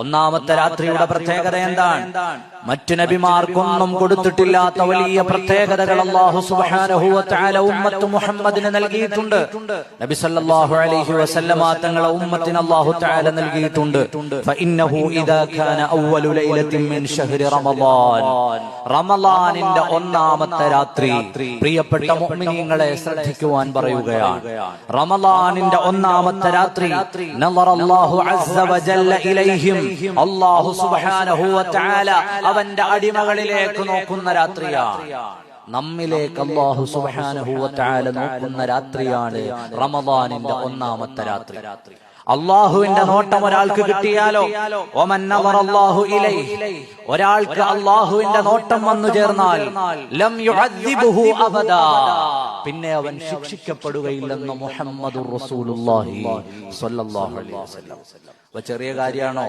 ഒന്നാമത്തെ രാത്രിയുടെ പ്രത്യേകത എന്താണ്? മറ്റു നബിമാർക്കൊന്നും കൊടുത്തിട്ടില്ലാത്ത വലിയ പ്രത്യേകതകൾ അള്ളാഹു തആല ഉമ്മത്ത് മുഹമ്മദിന് നൽകിയിട്ടുണ്ട്. നബി സല്ലല്ലാഹു അലൈഹി വസല്ലമ തങ്ങളെ ഉമ്മത്തിന് അള്ളാഹു തആല നൽകിയിട്ടുണ്ട്. ഫഇന്നഹു ഇദാ കാന അവ്വലു ലൈലത്തിൻ മിൻ ശഹ്രി റമളാൻ റമളാനിന്റെ ഒന്നാമത്തെ രാത്രി പ്രിയപ്പെട്ട മുഅ്മിനീങ്ങളെ ശ്രദ്ധിക്കുവാൻ പറയുകയാണ്. റമളാനിന്റെ ഒന്നാമത്തെ രാത്രി നളറല്ലാഹു അസ്സ വജല്ല ഇലൈഹിം വ തആല അവന്റെ അടിമകളിലേക്ക് നോക്കുന്ന രാത്രിയാണ്. നമ്മിലേക്ക് അള്ളാഹു തആല നോക്കുന്ന രാത്രിയാണ് റമദാനിന്റെ ഒന്നാമത്തെ രാത്രി. രാത്രി. അള്ളാഹുവിന്റെ നോട്ടം ഒരാൾക്ക് കിട്ടിയാലോ? ഒമൻ അള്ളാഹു ഇലൈ. ഒരാൾക്ക് അള്ളാഹുവിന്റെ നോട്ടം വന്നു ചേർന്നാൽ ലം അബദാ. പിന്നെ അവൻ ശിക്ഷിക്കപ്പെടുകയില്ലെന്ന് മുഹമ്മദ് റസൂലുള്ളാഹി സ്വല്ലല്ലാഹു അലൈഹി വസല്ലം. ചെറിയ കാര്യമാണോ?